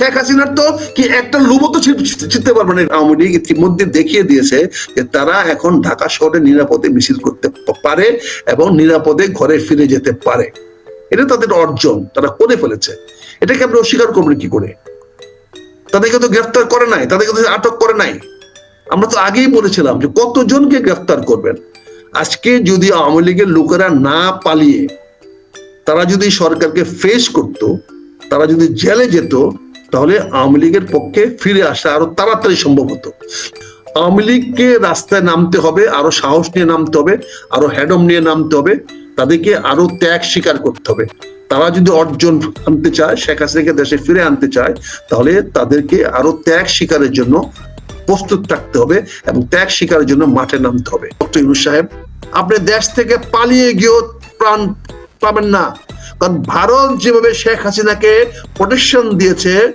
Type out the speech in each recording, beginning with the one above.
শেখ হাসিনার তো কি একটা লুবো তো চিনতে পারবে না। আওয়ামী লীগ ইতিমধ্যে দেখিয়ে দিয়েছে যে তারা এখন ঢাকা শহরে নিরাপদে মিছিল করতে পারে এবং নিরাপদে ঘরে ফিরে যেতে পারে। এটা তাদের অর্জন, তারা করে ফেলেছে। এটাকে আপনি অস্বীকার করবেন কি করে? তাদেরকে তো গ্রেফতার করে নাই, তাদেরকে তো আটক করে নাই। আমরা তো আগেই বলেছিলাম যে কতজনকে গ্রেফতার করবেন? আজকে যদি আওয়ামী লীগের লোকেরা না পালিয়ে তারা যদি সরকারকে ফেস করত, তারা যদি জেলে যেত তাহলে আওয়ামী লীগের পক্ষে ফিরে আসা আরও তাড়াতাড়ি সম্ভব হতো। আওয়ামী লীগকে রাস্তায় নামতে হবে, আরও সাহস নিয়ে নামতে হবে, আরও হ্যাডম নিয়ে নামতে হবে, তাদেরকে আরও ত্যাগ স্বীকার করতে হবে। তারা যদি অর্জন আনতে চায়, শেখ হাসিনাকে দেশে ফিরে আনতে চায়, তাহলে তাদেরকে আরও ত্যাগ স্বীকারের জন্য প্রস্তুত থাকতে হবে এবং ত্যাগ স্বীকারের জন্য মাঠে নামতে হবে। ডক্টর ইউনুস সাহেব, আপনি দেশ থেকে পালিয়ে গিয়েও প্রাণ পাবেন না। কারণ ভারত যেভাবে শেখ হাসিনাকে প্রোটেকশন দিয়েছে,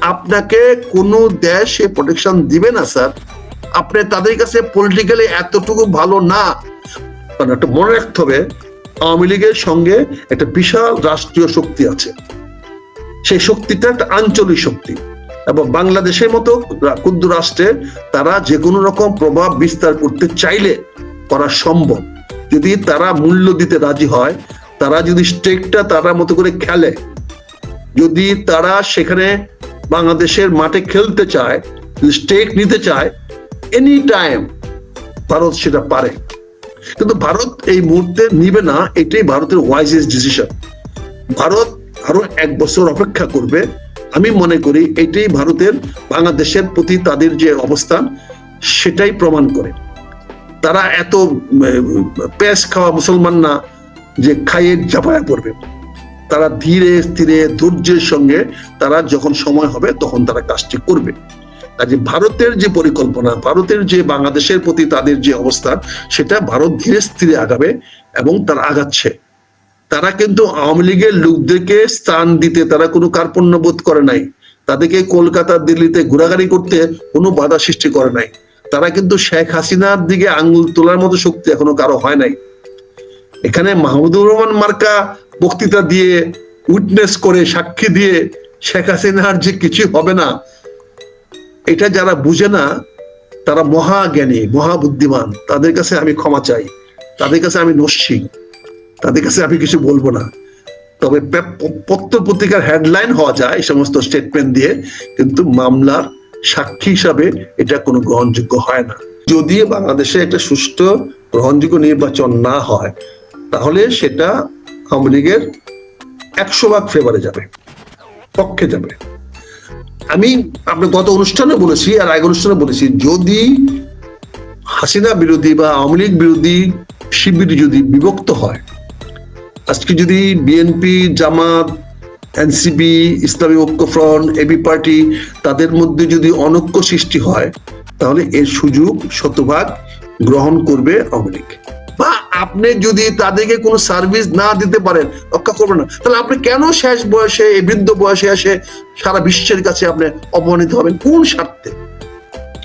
আপনাকে কোনো দেশ সে প্রোটেকশন দিবে না স্যার আপনি তাদের কাছে পলিটিক্যালি এতটুকু ভালো না। কারণ একটা মনে রাখতে হবে, আওয়ামী লীগের সঙ্গে একটা বিশাল রাষ্ট্রীয় শক্তি আছে। সেই শক্তিটা একটা আঞ্চলিক শক্তি। এবং বাংলাদেশের মতো ক্ষুদ্র রাষ্ট্রে তারা যে কোনো রকম প্রভাব বিস্তার করতে চাইলে করা সম্ভব। যদি তারা মূল্য দিতে রাজি হয় তারা যদি স্টেকটা তারা মতো করে খেলে, যদি তারা সেখানে বাংলাদেশের মাঠে খেলতে চায় স্টেক নিতে চায় এনি টাইম ভারত সেটা পারে। কিন্তু ভারত এই মুহূর্তে নিবে না, এটাই ভারতের ওয়াইজেস্ট ডিসিশন ভারত আরও এক বছর অপেক্ষা করবে। আমি মনে করি এটাই ভারতের, বাংলাদেশের প্রতি তাদের যে অবস্থান, সেটাই প্রমাণ করে। তারা এত পেস খাওয়া মুসলমান না যে খাইয়ে জাপায়া পড়বে। তারা ধীরে, স্থিরে, ধৈর্যের সঙ্গে তারা যখন সময় হবে তখন তারা কাজটি করবে। কাজে ভারতের যে পরিকল্পনা, ভারতের যে বাংলাদেশের প্রতি তাদের যে অবস্থান সেটা ভারত ধীরে, স্থিরে আগাবে এবং তারা আগাচ্ছে। তারা কিন্তু আওয়ামী লীগের লোকদেরকে স্থান দিতে তারা কোনো কার্পণ্য বোধ করে নাই। তাদেরকে কলকাতা, দিল্লিতে ঘোরাঘুরি করতে কোনো বাধা সৃষ্টি করে নাই। তারা কিন্তু শেখ হাসিনার দিকে আঙ্গুল তোলার মতো শক্তি এখনও কারও হয় নাই। এখানে মাহমুদুর রহমান মার্কা বক্তৃতা দিয়ে উইটনেস করে, সাক্ষী দিয়ে শেখ হাসিনার যে কিছু হবে না, এটা যারা বুঝে না, তারা মহাজ্ঞানী, মহাবুদ্ধিমান, তাদের কাছে আমি ক্ষমা চাই, তাদের কাছে আমি নস্যি, তাদের কাছে আমি কিছু বলব না। তবে পত্র পত্রিকার হেডলাইন হওয়া যায়, এই সমস্ত স্টেটমেন্ট দিয়ে, কিন্তু মামলার সাক্ষী হিসাবে এটা কোনো গ্রহণযোগ্য হয় না। যদি বাংলাদেশে একটা সুষ্ঠু গ্রহণযোগ্য নির্বাচন না হয় তাহলে সেটা আওয়ামী লীগের একশো ভাগ ফেভারে যাবে, পক্ষে যাবে। আমি আপনার গত অনুষ্ঠানে বলেছি আর আগে অনুষ্ঠানে বলেছি, যদি হাসিনা বিরোধী বা আওয়ামী লীগ বিরোধী, শিবির যদি বিভক্ত হয়, আজকে যদি বিএনপি জামাত এনসিপি ইসলামী ঐক্য ফ্রন্ট এবি পার্টি তাদের মধ্যে যদি অনৈক্য সৃষ্টি হয়, তাহলে এর সুযোগ শতভাগ গ্রহণ করবে আওয়ামী লীগ। আপনি যদি তাদেরকে কোনো সার্ভিস না দিতে পারেন, রক্ষা করবেন না। তাহলে আপনি কেন শেষ বয়সে, এই বৃদ্ধ বয়সে এসে সারা বিশ্বের কাছে আপনি অপমানিত হবেন? কোন স্বার্থে?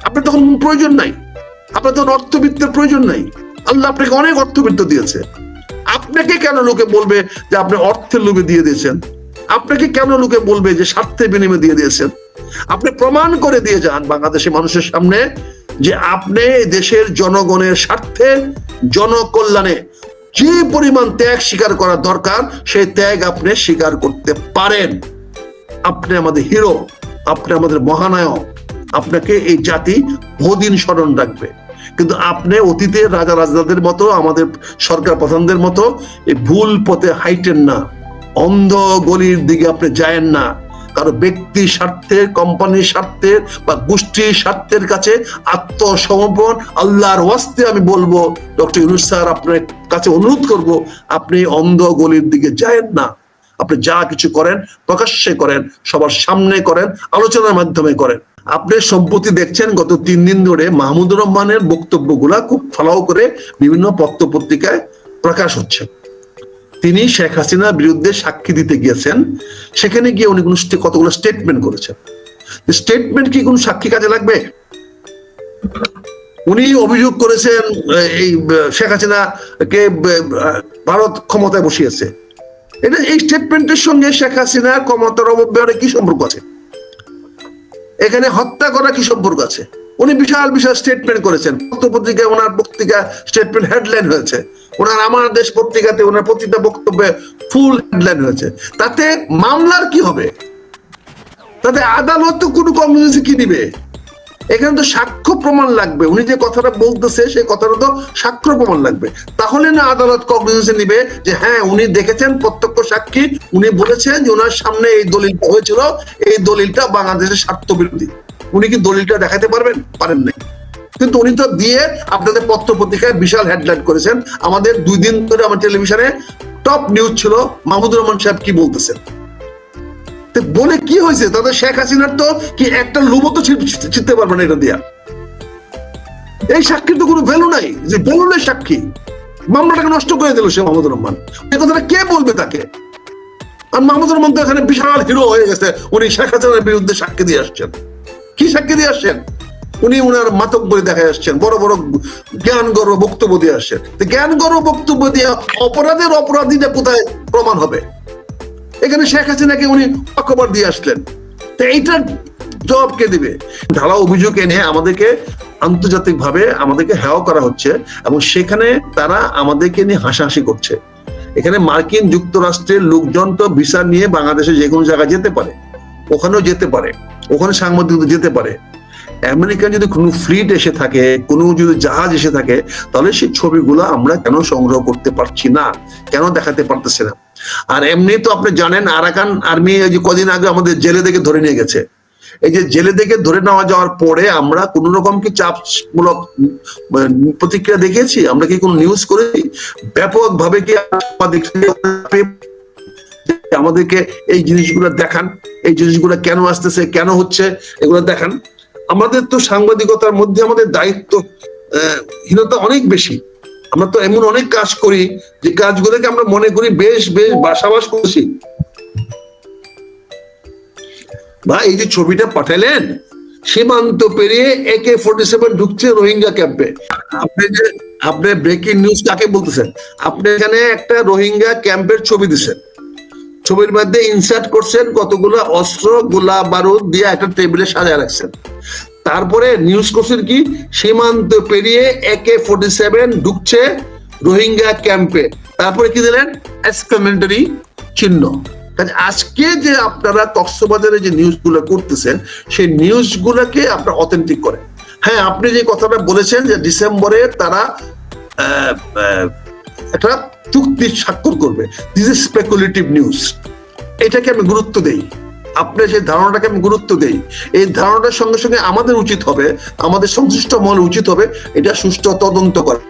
আপনার তখন প্রয়োজন নাই। আপনার তখন অর্থবিত্তের প্রয়োজন নাই। আল্লাহ আপনাকে অনেক অর্থবিত্ত দিয়েছে। আপনাকে কেন লোকে বলবে যে আপনি অর্থের লোভে দিয়ে দিয়েছেন? আপনাকে কেন লোকে বলবে যে স্বার্থের বিনিময়ে দিয়ে দিয়েছেন? আপনি প্রমাণ করে দিয়ে যান বাংলাদেশের মানুষের সামনে যে আপনি দেশের জনগণের স্বার্থে জনকল্যাণে যে পরিমাণ ত্যাগ স্বীকার করা দরকার, সেই ত্যাগ আপনি স্বীকার করতে পারেন। আপনি আমাদের হিরো, আপনি আমাদের মহানায়ক, আপনাকে এই জাতি বহুদিন স্মরণ রাখবে। কিন্তু আপনি অতীতে রাজা রাজাদের মতো, আমাদের সরকার প্রধানদের মতো, এই ভুল পথে হাইটেন না। অন্ধ গলির দিকে আপনি যায়েন না। কারও ব্যক্তি স্বার্থের কোম্পানির স্বার্থের বা গোষ্ঠীর স্বার্থের কাছে আত্মসমর্পণ, আল্লাহর ওয়াস্তে আমি বলব। ডক্টর ইউনুস স্যার, আপনার কাছে অনুরোধ করব, আপনি অন্ধ গলির দিকে যায়েন না। আপনি যা কিছু করেন, প্রকাশ্যে করেন, সবার সামনে করেন, আলোচনার মাধ্যমে করেন। আপনি সম্প্রতি দেখছেন, গত তিন দিন ধরে মাহমুদুর রহমানের বক্তব্যগুলা খুব ফলাও করে বিভিন্ন পত্র পত্রিকায় প্রকাশ হচ্ছে। তিনি শেখ হাসিনার বিরুদ্ধে সাক্ষী দিতে গিয়েছেন। সেখানে গিয়ে উনি কতগুলো স্টেটমেন্ট করেছেন। স্টেটমেন্ট কি কোন সাক্ষী কাজে লাগবে? উনি অভিযোগ করেছেন এই শেখ হাসিনা কে ভারত ক্ষমতায় বসিয়েছে। এটা এই স্টেটমেন্টের সঙ্গে শেখ হাসিনা ক্ষমতার অপব্যবহারে কি সম্পর্ক আছে? এখানে হত্যা করা কি সম্পর্ক আছে? উনি বিশাল বিশাল স্টেটমেন্ট করেছেন। পত্রপত্রিকায় ওনার বক্তৃতা স্টেটমেন্ট হেডলাইন হয়েছে। ওনার আমার দেশ পত্রিকাতে ওনার প্রতিটা বক্তব্যে ফুল হেডলাইন হয়েছে। তাতে মামলার কি হবে? তাতে আদালত তো কোনো কমিউনিটি কি দিবে? এখানে তো সাক্ষ্য প্রমাণ লাগবে। উনি যে কথাটা বলতেছে, সেই কথাটা তো সাক্ষ্য প্রমাণ লাগবে। তাহলে না আদালত কগনিজেন্সে নিবে যে হ্যাঁ উনি দেখেছেন প্রত্যক্ষ সাক্ষী। উনি বলেছেন যে, ওনার সামনে এই দলিলটা হয়েছিল। এই দলিলটা বাংলাদেশের স্বার্থ বিরোধী উনি কি দলিলটা দেখাতে পারবেন? পারেন নাই। কিন্তু উনি তো দিয়ে আপনাদের পত্র পত্রিকায় বিশাল হেডলাইন করেছেন। আমাদের দুই দিন ধরে আমার টেলিভিশনে টপ নিউজ ছিল, মাহমুদুর রহমান সাহেব কি বলতেছেন? বলে কি হয়েছে? তাদের শেখ হাসিনার তো কি একটা লুবো তো চিনতে পারবে না এটা দিয়া। এই সাক্ষীর তো কোনো ভ্যালু নাই। যে ভ্যালুলের সাক্ষী। মামলাটাকে নষ্ট করে দিল সে মাহমুদুর রহমান। এই কথাটা কে বলবে তাকে? আর মাহমুদুর রহমান তো এখানে বিশাল হিরো হয়ে গেছে। উনি শেখ হাসিনার বিরুদ্ধে সাক্ষী দিয়ে আসছেন। কি সাক্ষী দিয়ে আসছেন? উনি উনার মাতক বলে দেখা আসছেন, বড় বড় জ্ঞান গর্ব বক্তব্য দিয়ে আসছেন। জ্ঞান গর্ব বক্তব্য দিয়ে অপরাধের অপরাধীটা কোথায় প্রমাণ হবে? এখানে শেখ হাসিনাকে উনি অকবার দিয়ে আসলেন। তো এইটার জবাব কে দিবে? ঢালা অভিযোগ এনে আমাদেরকে আন্তর্জাতিক ভাবে আমাদেরকে হেয় করা হচ্ছে এবং সেখানে তারা আমাদেরকে নিয়ে হাসাহাসি করছে। এখানে মার্কিন যুক্তরাষ্ট্রের লোকজন তো ভিসা নিয়ে বাংলাদেশে যে কোনো জায়গায় যেতে পারে। ওখানেও যেতে পারে, ওখানে সাংবাদিক যেতে পারে। আমেরিকান যদি কোনো ফ্লিট এসে থাকে, কোনো যদি জাহাজ এসে থাকে, তাহলে সেই ছবিগুলো আমরা কেন সংগ্রহ করতে পারছি না? কেন দেখাতে পারতেছি না? আর এমনি তো আপনি জানেন, আরাকান আর্মি যে কদিন আগে আমাদের জেলে থেকে ধরে নিয়ে গেছে। এই যে জেলে থেকে ধরে নেওয়া যাওয়ার পরে আমরা কোন রকম কি চাপমূলক প্রতিক্রিয়া দেখিয়েছি? আমরা কি কোনো নিউজ করেছি? ব্যাপক ভাবে কি আমাদেরকে এই জিনিসগুলো দেখান, এই জিনিসগুলো কেন আসতেছে, কেন হচ্ছে, এগুলো দেখান। আমাদের তো সাংবাদিকতার মধ্যে আমাদের দায়িত্ব হীনতা অনেক বেশি। আমরা তো এমন অনেক কাজ করি, যে কাজগুলোকে আমরা মনে করি বেশ বেশ বাসাবাস করছি। বা এই যে ছবিটা পাঠালেন, সীমান্ত পেরিয়ে একে ফোর্টি সেভেন ঢুকছে রোহিঙ্গা ক্যাম্পে। আপনি যে, আপনি ব্রেকিং নিউজ কাকে বলতেছেন? আপনি এখানে একটা রোহিঙ্গা ক্যাম্পের ছবি দিচ্ছেন ছবির মধ্যে ইনসার্ট করছেন কতগুলো অস্ত্র, গোলা, বারুদ দিয়ে একটা টেবিলে সাজায় রাখছেন। তারপরে নিউজ করছেন কি? সীমান্ত পেরিয়ে একে ফোর্টি সেভেন ঢুকছে রোহিঙ্গা ক্যাম্পে। তারপরে কি দিলেন? এক্সক্লেমেন্টারি চিহ্ন। আজকে যে আপনারা কক্সবাজারে যে নিউজগুলো করতেছেন, সেই নিউজগুলোকে আপনার অথেন্টিক করেন। হ্যাঁ আপনি যে কথাটা বলেছেন যে ডিসেম্বরে তারা একটা চুক্তি স্বাক্ষর করবে। দিস ইজ স্পেকুলেটিভ নিউজ এটাকে আমি গুরুত্ব দেই। আপনার সেই ধারণাটাকে আমি গুরুত্ব দেই। এই ধারণাটার সঙ্গে সঙ্গে আমাদের উচিত হবে, আমাদের সংশ্লিষ্ট মহল উচিত হবে এটা সুষ্ঠু তদন্ত করা।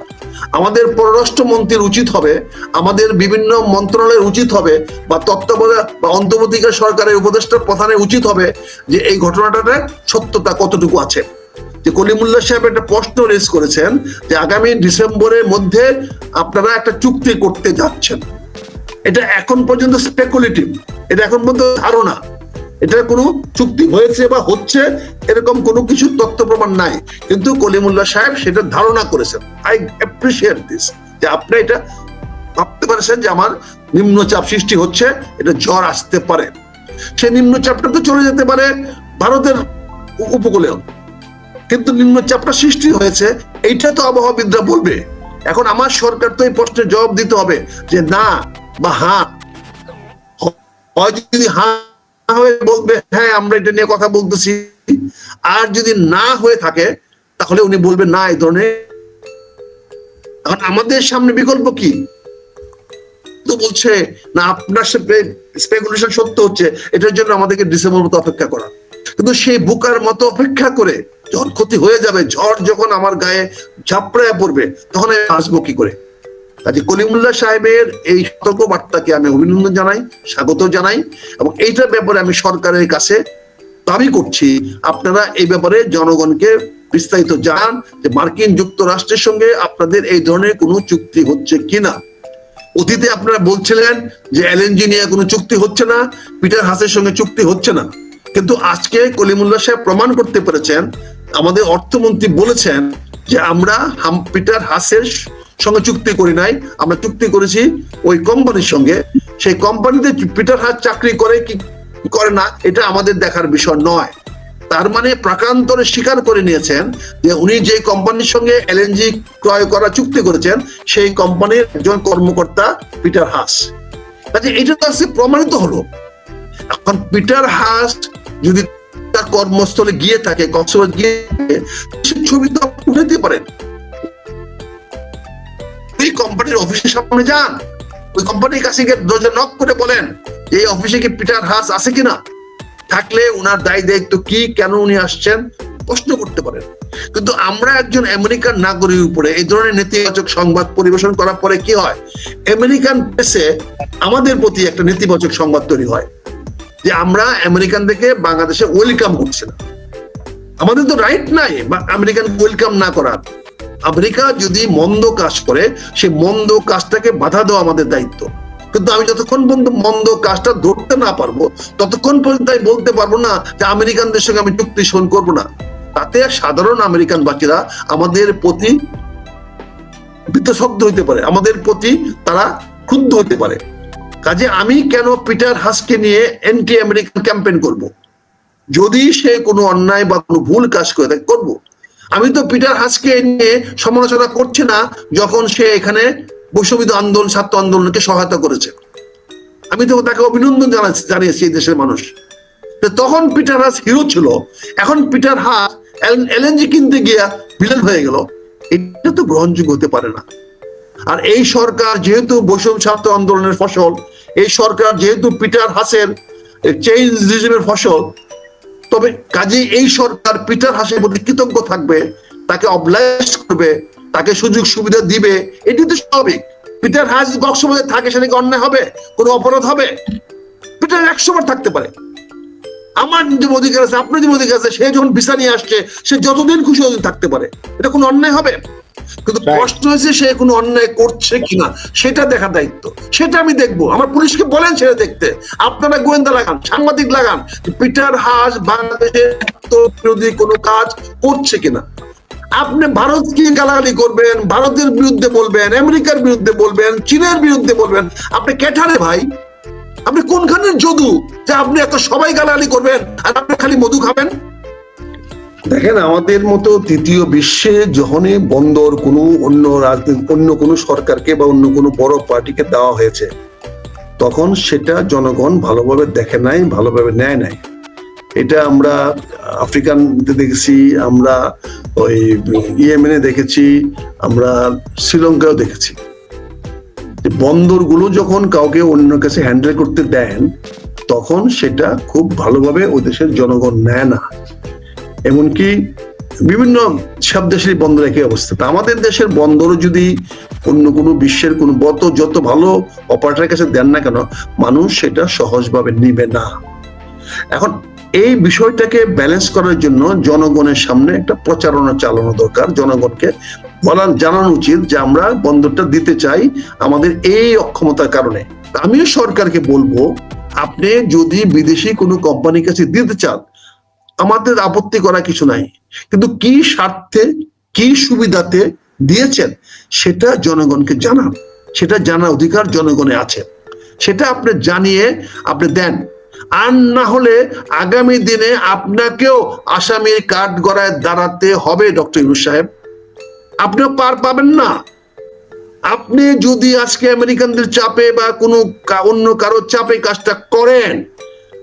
আমাদের পররাষ্ট্রমন্ত্রীর উচিত হবে, আমাদের বিভিন্ন মন্ত্রণালয়ের উচিত হবে বা তত্ত্বাবধায়ক বা অন্তর্বর্তীকাল সরকারের উপদেষ্টা প্রধানের উচিত হবে যে এই ঘটনাটার সত্যতা কতটুকু আছে। যে কলিমুল্লাহ সাহেব একটা প্রশ্ন রেজ করেছেন যে আগামী ডিসেম্বরের মধ্যে আপনারা একটা চুক্তি করতে যাচ্ছেন। এটা এখন পর্যন্ত স্পেকুলেটিভ এটা এখন পর্যন্ত ধারণা। এটা কোনো চুক্তি হয়েছে বা হচ্ছে এরকম কোনো কিছু তথ্য প্রমাণ নাই। কিন্তু কলিমুল্লাহ সাহেব সেটা ধারণা করেছেন। আই অ্যাপ্রিসিয়েট দিস যে আপনি এটা ভাবতে পারছেন যে আমার নিম্নচাপ সৃষ্টি হচ্ছে, এটা জ্বর আসতে পারে। সে নিম্নচাপটা তো চলে যেতে পারে ভারতের উপকূলেও কিন্তু নিম্নচাপটা সৃষ্টি হয়েছে, এইটা তো আবহাওয়াবিদরা বলবে। এখন আমার সরকার তো এই প্রশ্নের জবাব দিতে হবে যে না বা হ্যাঁ যদি হ্যাঁ হয়ে বলবে হ্যাঁ আমরা এটা নিয়ে কথা বলতেছি। আর যদি না হয়ে থাকে, তাহলে উনি না, এই ধরনের। এখন আমাদের সামনে বিকল্প কি? তো বলছে, না, আপনার স্পেকুলেশন সত্য হচ্ছে, এটার জন্য আমাদেরকে ডিসেম্বর মতো অপেক্ষা করা। কিন্তু সেই বুকার মতো অপেক্ষা করে যখন ক্ষতি হয়ে যাবে ঝড় যখন আমার গায়ে ঝাপড়ায় পড়বে, তখন আমি আসব কি করে? কাজে কলিমুল্লাহ সাহেবের এই সতর্ক বার্তাকে আমি অভিনন্দন জানাই, স্বাগত জানাই, এবং এইটার ব্যাপারে আমি সরকারের কাছে দাবি করছি। আপনারা এই ব্যাপারে জনগণকে বিস্তারিত জানান যে মার্কিন যুক্তরাষ্ট্রের সঙ্গে আপনাদের এই ধরনের কোনো চুক্তি হচ্ছে কিনা। অতীতে আপনারা বলছিলেন যে এলএনজি নিয়ে কোনো চুক্তি হচ্ছে না, পিটার হাসের সঙ্গে চুক্তি হচ্ছে না। কিন্তু আজকে কলিমুল্লাহ সাহেব প্রমাণ করতে পেরেছেন আমাদের অর্থমন্ত্রী বলেছেন যে আমরা পিটার হাসের সঙ্গে চুক্তি করি নাই, আমরা চুক্তি করেছি ওই কোম্পানির সঙ্গে। সেই কোম্পানিতে পিটার হাস চাকরি করে কি করে না, এটা আমাদের দেখার বিষয় নয়। তার মানে প্রাকান্তরে স্বীকার করে নিয়েছেন যে উনি যে কোম্পানির সঙ্গে এলএনজি ক্রয় করা চুক্তি করেছেন, সেই কোম্পানির একজন কর্মকর্তা পিটার হাস। কাজে এটা তো প্রমাণিত হলো। এখন পিটার হাস যদি তার কর্মস্থলে গিয়ে থাকে, কক্সবাজার গিয়ে ছবি তো আপনি উঠাতে পারেন। ওই কোম্পানির অফিসের সামনে যান। ওই কোম্পানির কাছে গিয়ে দরজা নক করে বলেন, এই অফিসে কি পিটার হাস আছে কিনা? থাকলে উনার দায় দায়িত্ব কি, কেন উনি আসছেন? প্রশ্ন করতে পারেন। কিন্তু আমরা একজন আমেরিকান নাগরিক উপরে এই ধরনের নেতিবাচক সংবাদ পরিবেশন করার পরে কি হয়? আমেরিকান প্রেসে আমাদের প্রতি একটা নেতিবাচক সংবাদ তৈরি হয়। যে আমরা আমেরিকান থেকে বাংলাদেশে ওয়েলকাম করছি না আমাদের তো রাইট নাই আমেরিকান ওয়েলকাম না করার আমেরিকা যদি মন্দ কাজ করে সে মন্দ কাজটাকে বাধা দেওয়া আমাদের দায়িত্ব। কিন্তু আমি যতক্ষণ পর্যন্ত মন্দ কাজটা ধরতে না পারব, ততক্ষণ পর্যন্ত আমি বলতে পারব না যে আমেরিকানদের সঙ্গে আমি চুক্তি শোন করব না। তাতে সাধারণ আমেরিকান বাকিরা আমাদের প্রতি বিতশব্দ হইতে পারে। আমাদের প্রতি তারা ক্ষুব্ধ হতে পারে। কাজে আমি কেন পিটার হাসকে নিয়ে এন্টি আমেরিকান ক্যাম্পেইন করব। যদি সে কোনো অন্যায় বা কোনো ভুল কাজ করে থাকে, করব। আমি তো পিটার হাসকে নিয়ে সমালোচনা করছি না যখন সে এখানে বৈষম্য আন্দোলন, ছাত্র আন্দোলনকে সহায়তা করেছে। আমি তো তাকে অভিনন্দন জানাচ্ছি, জানিয়েছি এই দেশের মানুষ। তখন পিটার হাস হিরো ছিল। এখন পিটার হাস এলএনজি কিনতে গিয়া ভিলেন হয়ে গেল। এটা তো গ্রহণযোগ্য হতে পারে না। আর এই সরকার যেহেতু বৈষম্য ছাত্র আন্দোলনের ফসল, এই সরকার যেহেতু পিটার হাসের চেঞ্জ রিজিমের ফসল, তবে কাজে এই সরকার পিটার হাসের প্রতি কৃতজ্ঞ থাকবে, তাকে অবলাইজ করবে, তাকে সুযোগ সুবিধা দিবে এটি তো স্বাভাবিক। পিটার হাস কক্সবাজারে থাকে সেটা কি অন্যায় হবে? কোনো অপরাধ হবে? পিটার একশো বার থাকতে পারে। আমার যে অধিকার আছে, আপনার যে অধিকার আছে, সে যখন ভিসা নিয়ে আসছে, সে যতদিন খুশি ততদিন থাকতে পারে। এটা কোনো অন্যায় হবে? কিন্তু প্রশ্ন হয়েছে সে কোনো অন্যায় করছে কিনা সেটা দেখার দায়িত্ব। সেটা আমি দেখব। আমার পুলিশকে বলেন সেটা দেখতে। আপনারা গোয়েন্দা লাগান সাংবাদিক লাগান পিটার হাস বাংলাদেশের বিরোধী কোনো কাজ করছে কিনা। আপনি ভারতকে গালাগালি করবেন ভারতের বিরুদ্ধে বলবেন আমেরিকার বিরুদ্ধে বলবেন চীনের বিরুদ্ধে বলবেন। আপনি কেঠারে ভাই? আপনি কোনখানের যদু যে আপনি এত সবাই গালাগালি করবেন আর আপনি খালি মধু খাবেন? দেখেন, আমাদের মতো তৃতীয় বিশ্বে যখনই বন্দর কোনো অন্য রাজনীতি, অন্য কোনো সরকারকে বা অন্য কোনো বড় পার্টিকে দেওয়া হয়েছে, তখন সেটা জনগণ ভালোভাবে দেখে নাই, ভালোভাবে নেয় নাই। এটা আমরা আফ্রিকান দেখেছি, আমরা ওই ইয়েমেনে দেখেছি, আমরা শ্রীলঙ্কাও দেখেছি। বন্দরগুলো যখন কাউকে অন্য কাছে হ্যান্ডেল করতে দেন, তখন সেটা খুব ভালোভাবে ওই দেশের জনগণ নেয় না। এমনকি বিভিন্ন সব দেশের বন্দর একই অবস্থা। তা আমাদের দেশের বন্দরও যদি অন্য কোনো বিশ্বের কোনো বত যত ভালো অপারেটরের কাছে দেন না কেন, মানুষ সেটা সহজভাবে নিবে না। এখন এই বিষয়টাকে ব্যালেন্স করার জন্য জনগণের সামনে একটা প্রচারণা চালানো দরকার। জনগণকে বলার জানানো উচিত যে আমরা বন্দরটা দিতে চাই আমাদের এই অক্ষমতার কারণে। আমিও সরকারকে বলব, আপনি যদি বিদেশি কোনো কোম্পানির কাছে দিতে চান আমাদের আপত্তি করা কিছু নাই। কিন্তু কি স্বার্থে, কি সুবিধাতে দিয়েছেন, সেটা জনগণকে জানান। সেটা জানার অধিকার জনগণে আছে। সেটা আপনি জানিয়ে আপনি দেন। আর না হলে আগামী দিনে আপনাকেও আসামির কাঠ গড়ায় দাঁড়াতে হবে, ডক্টর ইউনুস সাহেব। আপনিও পার পাবেন না। আপনি যদি আজকে আমেরিকানদের চাপে বা কোনো অন্য কারোর চাপে কাজটা করেন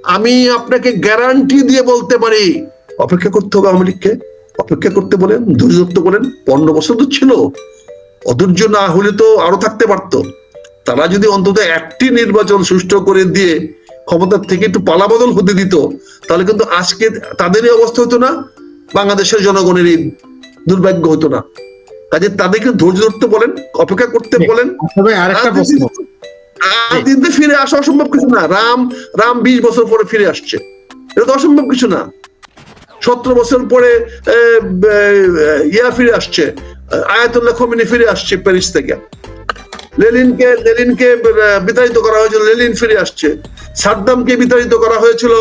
আমি আপনাকে গ্যারান্টি দিয়ে বলতে পারি। অপেক্ষা করতে হবে আওয়ামী লীগকে। অপেক্ষা করতে বলেন ধৈর্য ধরতে বলেন পনেরো বছর তো ছিল। অধৈর্য না হলে তো আরও থাকতে পারতো। তারা যদি অন্তত একটি নির্বাচন সুষ্ঠু করে দিয়ে ক্ষমতার থেকে একটু পালাবদল হতে দিত তাহলে কিন্তু আজকে তাদেরই অবস্থা হতো না বাংলাদেশের জনগণের এই দুর্ভাগ্য হতো না। কাজে তাদেরকে ধৈর্য ধরতে বলেন অপেক্ষা করতে বলেন। তবে আরেকটা প্রশ্ন। দিনতে ফিরে আসা অসম্ভব কিছু না। রাম রাম বিশ বছর পরে ফিরে আসছে। এটা তো অসম্ভব কিছু না। সতেরো বছর পরে ইয়া ফিরে আসছে। আয়াতুল্লাহ খমিনি ফিরে আসছে প্যারিস থেকে। লেলিনকে লেলিনকে বিতাড়িত করা হয়েছিল। লেলিন ফিরে আসছে। সাদ্দামকে বিতাড়িত করা হয়েছিল।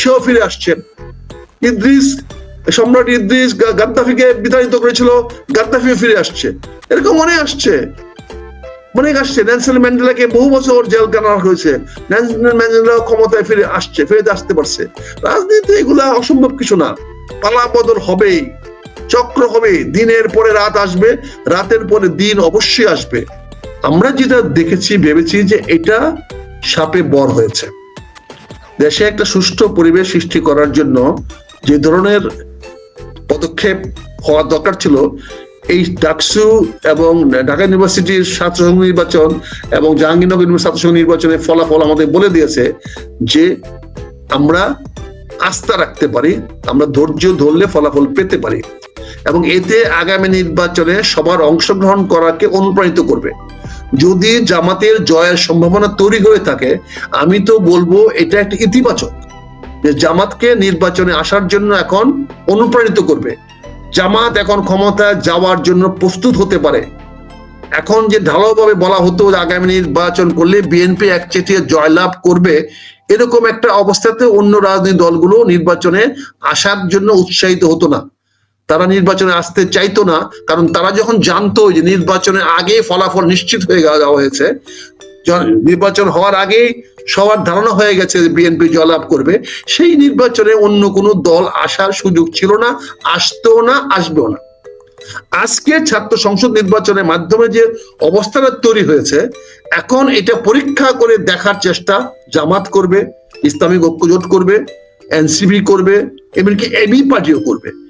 সেও ফিরে আসছেন ইদ্রিস, সম্রাট ইদ্রিস গাদ্দাফিকে বিতাড়িত করেছিল। গাদ্দাফিও ফিরে আসছে। এরকম মনে আসছে। অনেক আসছে, নেলসন ম্যান্ডেলাকে বহু বছর জেল কানা হয়েছে। নেলসন ম্যান্ডেলা ক্ষমতায় ফিরে আসছে ফিরে আসতে পারছে। রাজনীতি এগুলা অসম্ভব কিছু না। পালা বদল হবেই, চক্র হবে, দিনের পরে রাত আসবে, রাতের পরে দিন অবশ্যই আসবে। আমরা যেটা দেখেছি, ভেবেছি যে এটা সাপে বর হয়েছে। দেশে একটা সুষ্ঠু পরিবেশ সৃষ্টি করার জন্য যে ধরনের পদক্ষেপ হওয়া দরকার ছিল এই ডাকসু এবং ঢাকা ইউনিভার্সিটির ছাত্র সংঘ নির্বাচন এবং জাহাঙ্গীরনগর ইউনিভার্সিটি ছাত্র সংঘ নির্বাচনের ফলাফল আমাদের বলে দিয়েছে যে আমরা আস্থা রাখতে পারি, আমরা ধৈর্য ধরলে ফলাফল পেতে পারি এবং এতে আগামী নির্বাচনে সবার অংশগ্রহণ করাকে অনুপ্রাণিত করবে। যদি জামাতের জয়ের সম্ভাবনা তৈরি হয়ে থাকে, আমি তো বলব এটা একটা ইতিবাচক যে জামাতকে নির্বাচনে আসার জন্য এখন অনুপ্রাণিত করবে। জামাত এখন ক্ষমতায় যাওয়ার জন্য প্রস্তুত হতে পারে। এখন যে ঢালাওভাবে বলা হতো যে আগামী নির্বাচন করলে বিএনপি একচেটিয়া জয়লাভ করবে, এরকম একটা অবস্থাতে অন্য রাজনৈতিক দলগুলো নির্বাচনে আসার জন্য উৎসাহিত হতো না। তারা নির্বাচনে আসতে চাইতো না, কারণ তারা যখন জানতো যে নির্বাচনের আগে ফলাফল নিশ্চিত হয়ে যাওয়া হয়েছে নির্বাচন হওয়ার আগেই সবার ধারণা হয়ে গেছে বিএনপি জয়লাভ করবে। সেই নির্বাচনে অন্য কোনো দল আসার সুযোগ ছিল না, আসতেও না, আসবেও না। আজকে ছাত্র সংসদ নির্বাচনের মাধ্যমে যে অবস্থাটা তৈরি হয়েছে, এখন এটা পরীক্ষা করে দেখার চেষ্টা জামাত করবে, ইসলামিক ঐক্যজোট করবে এনসিপি করবে, এমনকি এবি পার্টিও করবে।